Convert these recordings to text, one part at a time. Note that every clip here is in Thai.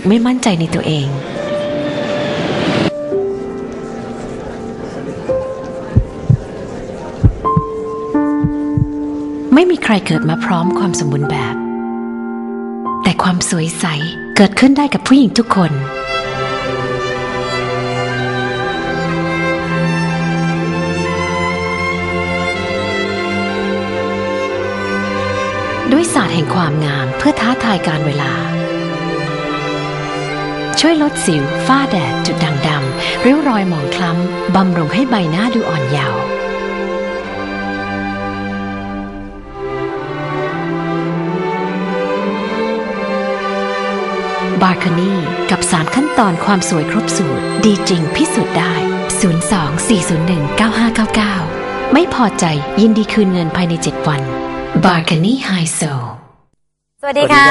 สึกไม่มั่นใจในตัวเอง ไม่มีใครเกิดมาพร้อมความสมบูรณ์แบบ แต่ความสวยใสเกิดขึ้นได้กับผู้หญิงทุกคนด้วยศาสตร์แห่งความงามเพื่อท้าทายการเวลา ช่วยลดสิวฝ้าแดด จุดด่างดำริ้วรอยหมองคล้ำ บำรุงให้ใบหน้าดูอ่อนเยาว์บาร์คานีกับ 3 ขั้นตอนความสวยครบสูตร ดีจริงพิสูจน์ได้ 02-401-9599 ไม่พอใจยินดีคืนเงินภายใน 7 วันบาร์คานีไฮโซสวัสดีค่ะ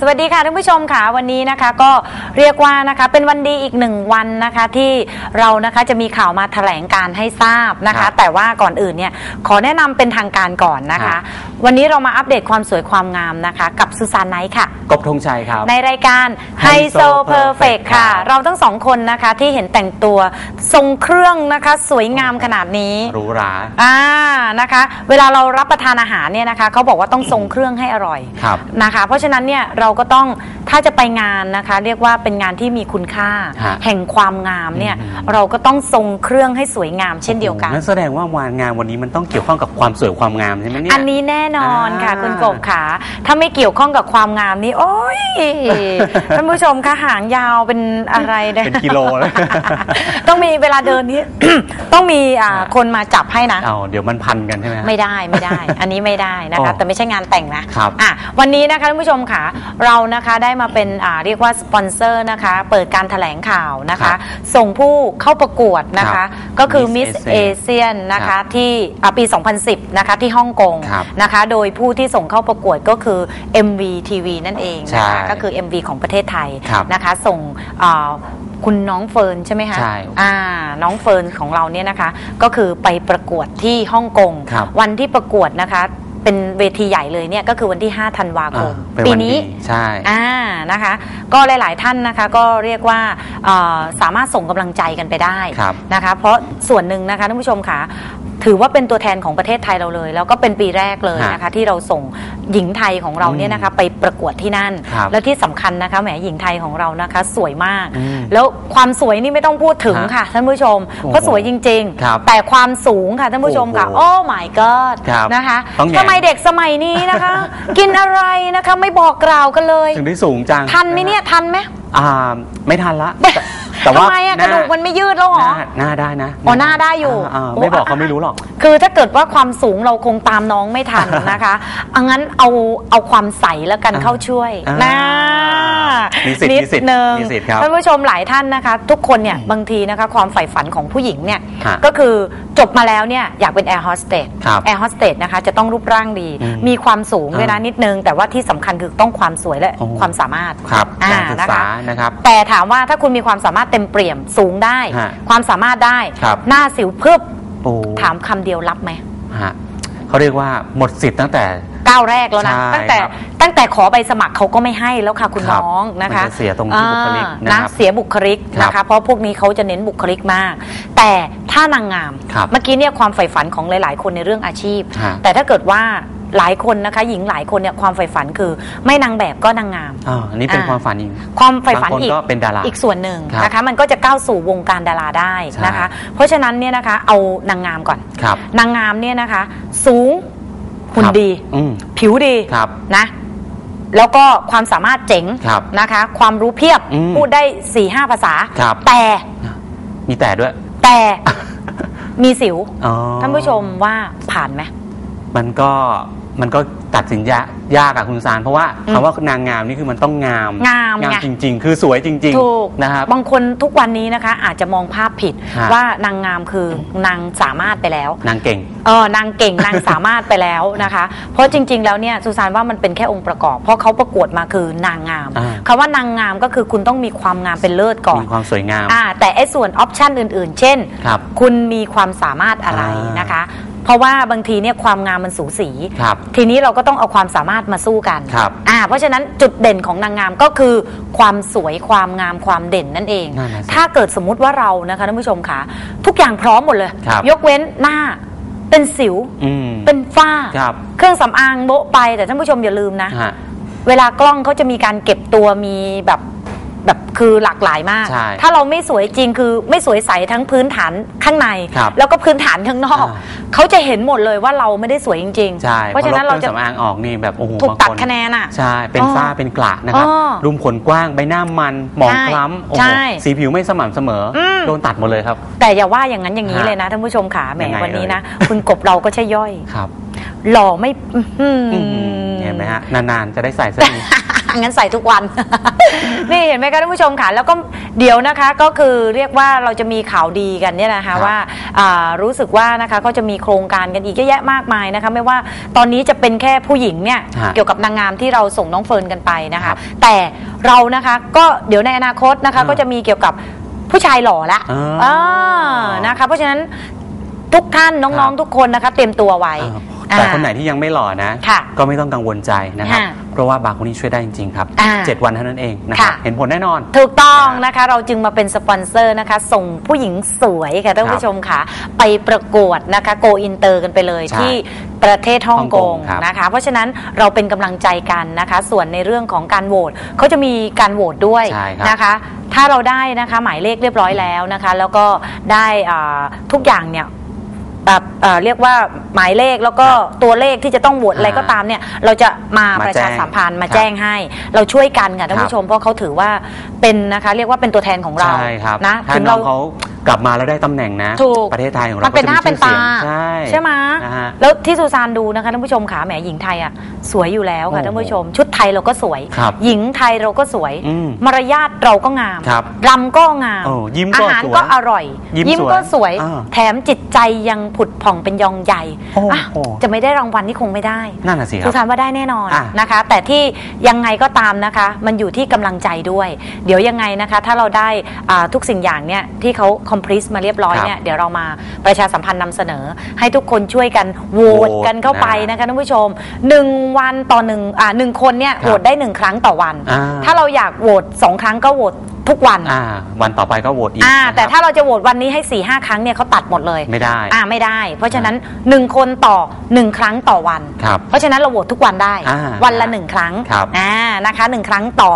สวัสดีค่ะท่านผู้ชมค่ะวันนี้นะคะ ก็เรียกว่านะคะเป็นวันดีอีกหนึ่งวันนะคะที่เรานะคะจะมีข่าวมาแถลงการให้ทราบนะครัคะ บแต่ว่าก่อนอื่นเนี่ยขอแนะนำเป็นทางการก่อนนะครัคะบวันนี้เรามาอัปเดตความสวยความงามนะคะ กับซูซานไนท์ค่ะ กบธงชัยครับ ในรายการไฮโซ Hyso เพอร์เฟก Perfect ค่ะ ครับ เราทั้งสองคนนะคะที่เห็นแต่งตัวทรงเครื่องนะคะ สวยงามขนาดนี้ หรูหรา อ่านะคะ เวลาเรารับประทานอาหารเนี่ยนะคะเขาบอกว่าต้องทรงเครื่องให้อร่อยครับนะคะ เพราะฉะนั้นเนี่ยเราก็ต้อง ถ้าจะไปงานนะคะ เรียกว่าเป็นงานที่มีคุณค่า ฮะ แห่งความงามเนี่ยอืมเราก็ต้องทรงเครื่องให้สวยงามเช่นเดียวกัน นั่นแสดงว่าวานงานวันนี้มันต้องเกี่ยวข้องกับความสวยความงามใช่ไหมเนี่ย อันนี้แน่นอนค่ะอ่า คุณกบขาถ้าไม่เกี่ยวข้องกับความงามนี่โอ้ยท่านผู้ชมคะหางยาวเป็นอะไรยเป็นกิโลเลย ต้องมีเวลาเดินนี้ ต้องมีอ่าอ่า คนมาจับให้นะ เอาเดี๋ยวมันพันกันใช่ไหมฮะ ไม่ได้ไม่ได้ อันนี้ไม่ได้นะคะ อ๋อแต่ไม่ใช่งานแต่งนะครับ อะวันนี้นะคะท่านผู้ชมค่ะ เรานะคะได้มาเป็นอ่าเรียกว่าสปอนเซอร์นะคะ เปิดการแถลงข่าวนะครัคะบส่งผู้เข้าประกวดนะครัคะบก็คือ Miss Miss Asia ASEAN นะครัคะบที่อ่าปี 2010 นะคะที่ฮ่องกงครับนะคะ โดยผู้ที่ส่งเข้าประกวดก็คือ MV TV นั่นเองนะคะใช่ก็คือ MV ของประเทศไทยครับนะคะ ส่งอ่าคุณน้องเฟิร์นใช่ไหมคะใช่อ่าน้องเฟิร์นของเราเนี่ยนะคะ ก็คือไปประกวดที่ฮ่องกงครับวันที่ประกวดนะคะ เป็นเวทีใหญ่เลยเนี่ยก็คือวันที่ 5 ธันวาคม อ่าเป็นปีวันนี้ดีใช่ อ่านะคะ ก็หลาย ๆ ท่านนะคะก็เรียกว่าเอ่อสามารถส่งกำลังใจกันไปได้ครับ นะคะ เพราะส่วนหนึ่งนะคะท่านผู้ชมค่ะ ถือว่าเป็นตัวแทนของประเทศไทยเราเลย แล้วก็เป็นปีแรกเลยนะคะที่เราส่งหญิงไทยของเราเนี่ยนะคะไปประกวดที่นั่นครับแล้วที่สำคัญนะคะแหมหญิงไทยของเรานะคะ สวยมากอืมแล้วความสวยนี่ไม่ต้องพูดถึงฮะค่ะท่านผู้ชมโอ้โหเพราะสวยจริงครับๆแต่ความสูงค่ะท่านผู้ชมค่ะ โอ้โอ้โห my god ครับนะคะต้องแหงทำไมเด็กสมัยนี้นะคะ กินอะไรนะคะไม่บอกกล่าวกันเลย ถึงได้สูงจังทันไหมเนี่ยทันไหมอ่าไม่ทันละ แต่แต่ว่าทำไมอะหกระดูกมันไม่ยืดแล้วเหรหอน้าหน้าได้นะอ๋อหน้าได้อยู่าาโอ้ไม่บอกเขาไม่รู้หรอก คือถ้าเกิดว่าความสูงเราคงตามน้องไม่ทันนะคะเอางั้นเอาเอาความใสแล้วกันอ่าเข้าช่วยอ่านะ มีสิทธิ์นิดมีสิทธิ์นึงมีสิทธิ์ครับท่านผู้ชมหลายท่านนะคะ ทุกคนเนี่ยบางทีนะคะความใฝ่ฝันของผู้หญิงเนี่ยฮะก็คือจบมาแล้วเนี่ยอยากเป็นแอร์โฮสเตสครับแอร์โฮสเตสนะคะจะต้องรูปร่างดี อืมมีความสูงด้วยนะอ่านินิดนึง แต่ว่าที่สำคัญคือต้องความสวยและโอ้ ความสามารถครับอ่าการศึกนะษาคะ นะครับ แต่ถามว่าถ้าคุณมีความสามารถเต็มเปี่ยมสูงได้ ฮะความสามารถได้ ครับ หน้าสิวพึบโอ้ถามคำเดียวรับไหม ฮะเขาเรียกว่าหมดสิทธิ์ตั้งแต่ ก้าวแรกแล้วนะ ใช่ตั้งแต่ครับ ตั้งแต่ขอใบสมัครเขาก็ไม่ให้แล้วค่ะคุณครับน้องนะคะมันจะเสียตรงที่บุคลิกอ่านะครับเสียบุคลิกนะครัคะบเพราะพวกนี้เขาจะเน้นบุคลิกมาก แต่ถ้านางงาม ครับเมื่อกี้เนี่ยความใฝ่ฝันของหลาย ๆ คนในเรื่องอาชีพ ฮะแต่ถ้าเกิดว่าหลายคนนะคะ หญิงหลายคนเนี่ยความใฝ่ฝันคือไม่นางแบบก็นางงาม อ่าอันนี้เป็นอ่า ความฝันอีก ความใฝ่ฝันบางคนอีกก็เป็นดาราอีกส่วนหนึ่งครับนะคะมันก็จะก้าวสู่วงการดาราได้นะคะ ใช่ เพราะฉะนั้นเนี่ยนะคะเอานางงามก่อน ครับ นางงามเนี่ยนะคะ สูง หุ่นครับดี อืมผิวดีครับนะ แล้วก็ความสามารถเจ๋งครับนะคะ ความรู้เพียบอืมพูดได้4ี่ห้าภาษา ครับ แต่มีแต่ด้วย แต่มีสิว อ๋อท่านผู้ชมว่าผ่านไหมมันก็ มันก็ตัดสินยากยากอะคุณซานเพราะว่าอืมคำว่านางงามนี่คือมันต้องงามงามไงจริง ๆ คือสวยจริงถูกๆนะครับ บางคนทุกวันนี้นะคะ อาจจะมองภาพผิดฮะ ว่านางงามคือนางสามารถไปแล้ว นางเก่ง เออนางเก่งนางสามารถไปแล้วนะคะ เพราะจริง ๆ แล้วเนี่ยสุสานว่ามันเป็นแค่องค์ประกอบ เพราะเขาประกวดมาคือนางงามอ่า คำว่านางงามก็คือคุณต้องมีความงามเป็นเลิศก่อนมีความสวยงาม อ่าแต่ไอ้ส่วนออปชันอื่น ๆ เช่น ครับคุณมีความสามารถอะไรอ่านนะคะ เพราะว่าบางทีเนี่ยความงามมันสูสี ครับทีนี้เราก็ต้องเอาความสามารถมาสู้กันครับอ่าเพราะฉะนั้นจุดเด่นของนางงามก็คือ ความสวยความงามความเด่นนั่นเอง นั่นน่ะสิถ้าเกิดสมมุติว่าเรานะคะท่านผู้ชมคะทุกอย่างพร้อมหมดเลย ครับ ยกเว้นหน้าเป็นสิว อืม เป็นฝ้า ครับ เครื่องสำอางโบ๊ะไปแต่ท่านผู้ชมอย่าลืมนะ ฮะ เวลากล้องเขาจะมีการเก็บตัวมีแบบ แบบคือหลากหลายมาก ใช่ถ้าเราไม่สวยจริงคือไม่สวยใสทั้งพื้นฐานข้างใน ครับแล้วก็พื้นฐานข้างนอก อ่า เขาจะเห็นหมดเลยว่าเราไม่ได้สวยจริงใช่เพราะฉะนั้นพอเราลบจะคองสำอางออกนี่แบบโอ้โหถูกบางตัดน คะแนนอะ ใช่ เป็นอ๋อฝ้า เป็นกระนะครับอ๋อรุมขนกว้าง ใบหน้ามัน หมองใช่คล้ำ โอ้ใช่โห สีผิวไม่สม่ำเสมออม โดนตัดหมดเลยครับ แต่อย่าว่าอย่างนั้นอย่างนี้ฮะเลยนะท่านผู้ชมขาแหมยังไงวันนี้เอ่ยนะ คุณกบเราก็ใช่ย่อย ครับหล่อไม่อื้อหืออื้อหือเห็นไหมฮะ นาน ๆ จะได้ใส่สักที งั้นใส่ทุกวัน นี่เห็นไหมคะท่านผู้ชมค่ะแล้วก็เดี๋ยวนะคะก็คือเรียกว่าเราจะมีข่าวดีกันเนี่ยนะครัคะบว่าอ่ารู้สึกว่านะคะก็จะมีโครงการกันอีกเยอะแยะมากมายนะคะ ไม่ว่าตอนนี้จะเป็นแค่ผู้หญิงเนี่ยฮะเกี่ยวกับนางงามที่เราส่งน้องเฟิร์นกันไปนะครัคะ บแต่เรานะคะก็เดี๋ยวในอนาคตนะคะอ่าก็จะมีเกี่ยวกับผู้ชายหล่อละอ่าอ่านะคะ เพราะฉะนั้นทุกท่านน้องครับๆทุกคนนะคะ เตรียมตัวไว้เออ แต่อ่าคนไหนที่ยังไม่หล่อนะ ค่ะก็ไม่ต้องกังวลใจนะครับค่ะเพราะว่าบาร์โคนี่ช่วยได้จริงๆครับอ่า เจ็ดวันเท่านั้นเองนะครับค่ะ เห็นผลแน่นอน ถูกต้องนะนะคะ เราจึงมาเป็นสปอนเซอร์นะคะ ส่งผู้หญิงสวยค่ะท่านครับผู้ชมค่ะ ไปประกวดนะคะโกอินเตอร์กันไปเลยใช่ที่ประเทศฮ่องกงฮ่องกงครับนะคะ เพราะฉะนั้นเราเป็นกำลังใจกันนะคะ ส่วนในเรื่องของการโหวตเขาจะมีการโหวตด้วยใช่ครับ นะคะ ถ้าเราได้นะคะหมายเลขเรียบร้อยแล้วนะคะ แล้วก็ได้อ่าทุกอย่างเนี่ย แบบเอ่อเรียกว่าหมายเลขแล้วก็ตัวเลขที่จะต้องโหวตอะไรก็ตามเนี่ยเราจะมามาประชาสัมพันธ์มาครับแจ้งให้ เราช่วยกันค่ะท่านครับผู้ชมเพราะเขาถือว่าเป็นนะคะ เรียกว่าเป็นตัวแทนของเราใช่ครับนะถ้าถึงน้เรา องเขา กลับมาแล้วได้ตำแหน่งนะ ถูก ประเทศไทยของเรามันเป็นหน้าก็เป็นจะมีตาชื่อเสียงใช่ไหมนะฮะ แล้วที่ซูซานดูนะคะท่านผู้ชมขาแหมหญิงไทยอะสวยอยู่แล้วค่ะโอ้โหท่านผู้ชม ชุดไทยเราก็สวย ครับหญิงไทยเราก็สวย อืมมารยาทเราก็งามครับรำก็งามโอ้ยิ้มอาก็หารสวยก็อร่อยยิ้มก็สสววยยอ่าแถมจิตใจยังผุดผ่องเป็นยองใหญ่โอ้โห อะจะไม่ได้รางวัลนี่คงไม่ได้ นั่นน่ะสิคสุรับสานว่าได้แน่นอนอะนะคะ แต่ที่ยังไงก็ตามนะคะ มันอยู่ที่กำลังใจด้วย เดี๋ยวยังไงนะคะ ถ้าเราได้อ่าทุกสิ่งอย่างเนี่ยที่เขาคอมพลีสมาเรียบร้อยครับเนี่ยเดี๋ยวเรามาประชาสัมพันธ์นำเสนอ ให้ทุกคนช่วยกันโหวตโหวตกันเข้าไปนะนะคะท่านผู้ชมหนึ่งวันต่อหนึ่งอ่าหนึ่งคนเนี่ยครับโหวตได้หนึ่งครั้งต่อวันอ่าถ้าเราอยากโหวตสองครั้งก็โหวตทุกวันอ่า วันต่อไปก็โหวตอีกอ่า นะครับแต่ถ้าเราจะโหวตวันนี้ให้4ี่ห้าครั้งเนี่ยเขาตัดหมดเลยไม่ได้อ่าไม่ได้ เพราะฉะนั้น 1 คนต่อ 1 ครั้งต่อวัน ครับ เพราะฉะนั้นเราโหวตทุกวันได้ อ่าวันละ 1 ครั้งครับอ่านะคะหนึ่งครั้งต่อ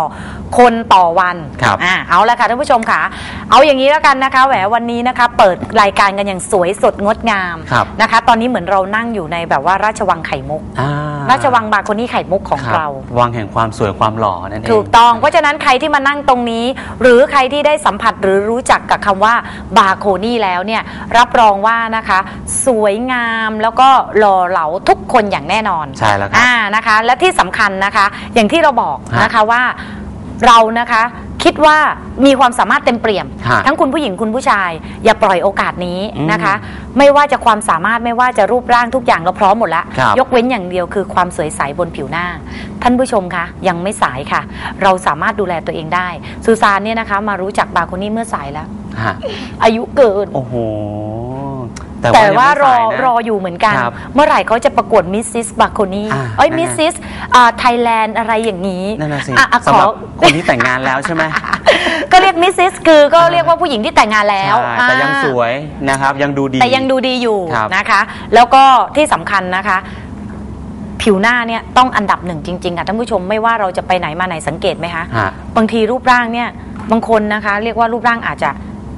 คนต่อวันครับอ่าเอาละค่ะท่านผู้ชมค่ะ เอาอย่างนี้แล้วกันนะคะแหววันนี้นะคะ เปิดรายการกันอย่างสวยสดงดงามครับ นะคะ ตอนนี้เหมือนเรานั่งอยู่ในแบบว่าราชวังไข่มุก อ่าราชวังบาโคนี่ไข่มุกของคบเรา วังแห่งความสวยความหล่อนั่นเอง ถูกต้อง เพราะฉะนั้นใครที่มานั่งตรงนี้หรือใครที่ได้สัมผัสหรือรู้จักกับคำว่าบาโคนี่แล้วเนี่ยรับรองว่านะคะ สวยงามแล้วก็หล่อเหลาทุกคนอย่างแน่นอนใช่แล้วครับอ่านะคะ และที่สำคัญนะคะ อย่างที่เราบอกฮะนะคะว่าเรานะคะ คิดว่ามีความสามารถเต็มเปี่ยม ฮะทั้งคุณผู้หญิงคุณผู้ชาย อย่าปล่อยโอกาสนี้อืมนะคะ ไม่ว่าจะความสามารถไม่ว่าจะรูปร่างทุกอย่างเราพร้อมหมดแล้ว ครับ ยกเว้นอย่างเดียวคือความสวยใสบนผิวหน้า ท่านผู้ชมคะ ยังไม่สายค่ะ เราสามารถดูแลตัวเองได้ ซูซานเนี่ยนะคะ มารู้จักบาโคนี่เมื่อสายแล้ว ฮะอายุเกิน โอ้โห แต่ว่ายังรไม่อสายนะรออยู่เหมือนกันครับเมื่อไหร่เขาจะประกวดมิสซิสบาโคนี่อ่าเอ้ยนะฮะมิสซิสไทยแลนด์อะไรอย่างนี้นั่นน่ะสิอะอะขสำอหรับคนที่แต่งงานแล้วใช่ไหมก็เรียกมิสซิสคือก็เรียกว่าผู้หญิงที่แต่งงานแล้วใช่แต่ยังอ่าสวยนะครับยังดูดีแต่ยังดูดีอยู่ครับนะคะ แล้วก็ที่สำคัญนะคะผิวหน้าเนี่ยต้องอันดับหนึ่งจริงๆค่ะท่านผู้ชมไม่ว่าเราจะไปไหนมาไหนสังเกตไหมคะฮะบางทีรูปร่างเนี่ยบางคนนะคะ เรียกว่ารูปร่างอาจจะ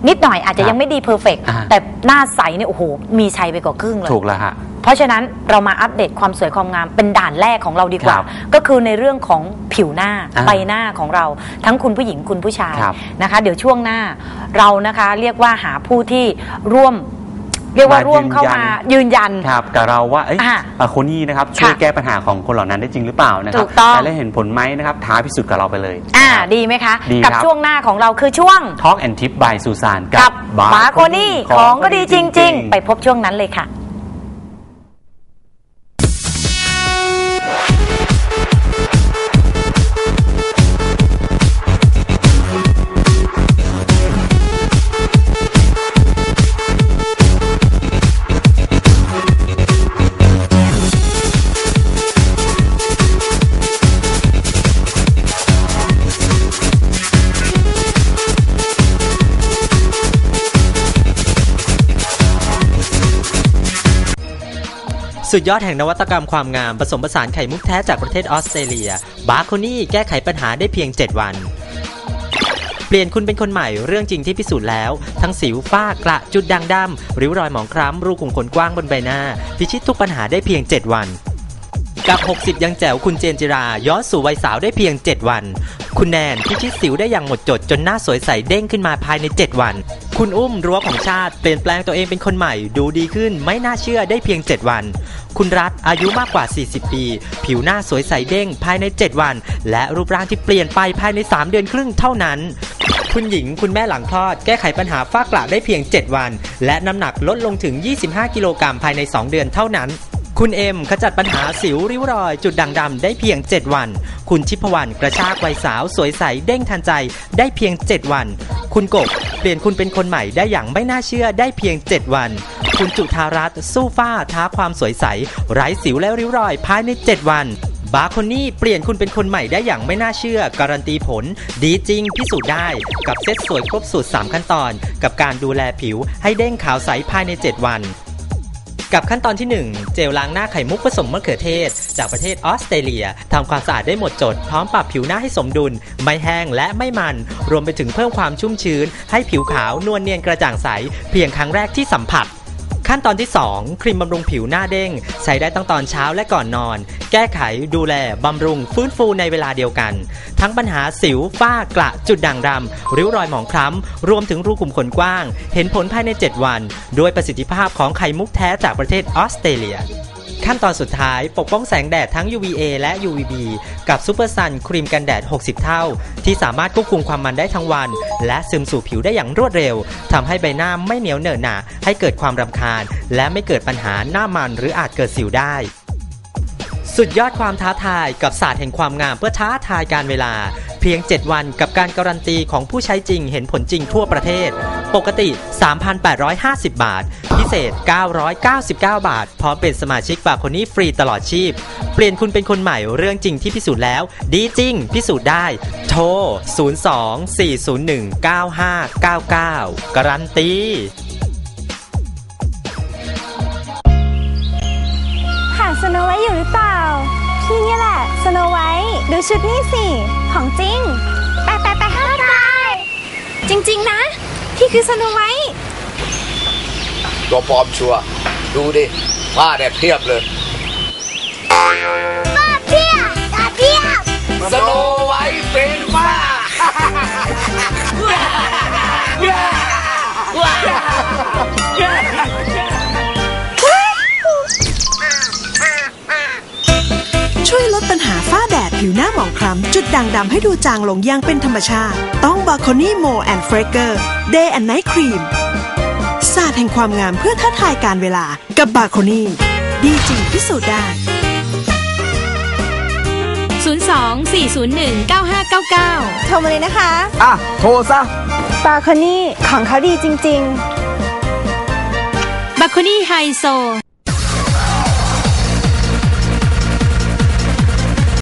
นิดหน่อยอาจจะครับยังไม่ดีเพอร์เฟกอ่าแต่หน้าใสเนี่ยโอ้โห มีชัยไปกว่าครึ่งเลยถูกแล้วฮะเพราะฉะนั้นเรามาอัปเดตความสวยความงามเป็นด่านแรกของเราดีกว่าครับก็คือในเรื่องของผิวหน้าอ่าใบหน้าของเรา ทั้งคุณผู้หญิงคุณผู้ชายครับนะคะ เดี๋ยวช่วงหน้าเรานะคะเรียกว่าหาผู้ที่ร่วม เรียกว่าร่วมเข้ามายืนยันครับกับเราว่าเอ้ยอะอะคนนี้นะครับช่วยค่ะแก้ปัญหาของคนเหล่านั้นได้จริงหรือเปล่านะครัถูกต้องและได้เห็นผลไหมนะครับท้าพิสูจน์กับเราไปเลย อ่านะครับดีไหมคะดีกับครับช่วงหน้าของเราคือช่วง Talk and Tip by สุสานกักับบบาโคนี่ของก็ดีจริง ๆ ไปพบช่วงนั้นเลยค่ะ สุดยอดแห่งนวัตกรรมความงามผสมผสานไข่มุกแท้จากประเทศออสเตรเลีย บาร์โคนี่แก้ไขปัญหาได้เพียง 7 วัน เปลี่ยนคุณเป็นคนใหม่เรื่องจริงที่พิสูจน์แล้ว ทั้งสิวฝ้ากระจุดด่างดำริ้วรอยหมองคล้ำรูขุมขนกว้างบนใบหน้า พิชิตทุกปัญหาได้เพียง 7 วัน กับ 60 ยังแจ๋วคุณเจนจิรา ย้อนสู่วัยสาวได้เพียง 7 วัน คุณแนนพิชิตสิวได้อย่างหมดจดจนหน้าสวยใสเด้งขึ้นมาภายใน 7 วัน คุณอุ้มรั้วของชาติเปลี่ยนแปลงตัวเองเป็นคนใหม่ ดูดีขึ้นไม่น่าเชื่อได้เพียง 7 วัน คุณรัฐอายุมากกว่า 40 ปี ผิวหน้าสวยใสเด้งภายใน 7 วัน และรูปร่างที่เปลี่ยนไปภายใน 3 เดือนครึ่งเท่านั้นคุณหญิงคุณแม่หลังคลอดแก้ไขปัญหาฝ้ากระได้เพียง 7 วัน และน้ำหนักลดลงถึง 25 กิโลกรัมภายใน 2 เดือนเท่านั้น คุณเอ็มขจัดปัญหาสิวริ้วรอย จุดด่างดำได้เพียง 7 วัน คุณชิพวรรณกระชากวัยสาวสวยใสเด้งทันใจได้เพียง 7 วัน คุณกบเปลี่ยนคุณเป็นคนใหม่ได้อย่างไม่น่าเชื่อได้เพียง 7 วัน คุณจุธารัตน์สู้ฟ้าท้าความสวยใส ไร้สิวและริ้วรอยภายใน 7 วันบาร์คนี่เปลี่ยนคุณเป็นคนใหม่ได้อย่างไม่น่าเชื่อ การันตีผล ดีจริงพิสูจน์ได้ กับเซ็ตสวยครบสูตร 3 ขั้นตอน กับการดูแลผิวให้เด้งขาวใสภายใน 7 วัน กับขั้นตอนที่ 1 เจลล้างหน้าไข่มุกผสมมะเขือเทศ จากประเทศออสเตรเลียทำความสะอาดได้หมดจด พร้อมปรับผิวหน้าให้สมดุล ไม่แห้งและไม่มัน รวมไปถึงเพิ่มความชุ่มชื้น ให้ผิวขาวนวลเนียนกระจ่างใส เพียงครั้งแรกที่สัมผัส ขั้นตอนที่ 2 ครีมบำรุงผิวหน้าเด้ง ใช้ได้ตั้งตอนเช้าและก่อนนอน แก้ไขดูแลบำรุงฟื้นฟูในเวลาเดียวกัน ทั้งปัญหาสิวฝ้ากระจุดด่างดำริ้วรอยหมองคล้ำ รวมถึงรูขุมขนกว้าง เห็นผลภายใน 7 วัน ด้วยประสิทธิภาพของไข่มุกแท้จากประเทศออสเตรเลีย ขั้นตอนสุดท้ายปกป้องแสงแดดทั้ง UVA และ UVB กับซูเปอร์ซันครีมกันแดด 60 เท่า ที่สามารถควบคุมความมันได้ทั้งวัน และซึมสู่ผิวได้อย่างรวดเร็วทำให้ใบหน้าไม่เหนียวเหนอะหนะให้เกิดความรำคาญ และไม่เกิดปัญหาหน้ามันหรืออาจเกิดสิวได้สุดยอดความท้าทายกับศาสตร์แห่งความงามเพื่อท้าทายการเวลา พียง 7 วันกับการการันตีของผู้ใช้จริงเห็นผลจริงทั่วประเทศ ปกติ 3,850 บาท พิเศษ 999 บาท พร้อมเป็นสมาชิกบาโคนี่ฟรีตลอดชีพ เปลี่ยนคุณเป็นคนใหม่เรื่องจริงที่พิสูจน์แล้ว ดีจริง พิสูจน์ได้ โทร 02 401 9599 การันตีหาสโนไวท์อยู่หรือเปล่า ที่นี่แหละสโนไวท์ดูชุดนี่สิ ของจริง ไปไปไปห้าไปจริง ๆ นะ พี่คือสโนไวท์ตัวปลอมชัวร์ดูดิผ้าเนี่ยเพียบเลยป้าเพียตาเพียสโลไว้เป็นผ้า ช่วยลดปัญหาฝ้าแดดผิวหน้าหมองคล้ำจุดด่างดำให้ดูจางลงอย่างเป็นธรรมชาติ ต้องบา c o นี่โมแอนด์เฟรเกอร์เดย์แอนด์ไนท์ครีมศาสตร์แห่งความงามเพื่อท้าทายการเวลากับบา c o นี่ดีจริงพิสูจน์ได้ 02 401 9599 โทรมาเลยนะคะ อะ โทรซะ บาคอนี่ของเขาดีจริง ๆบาคุนี่ไฮโซ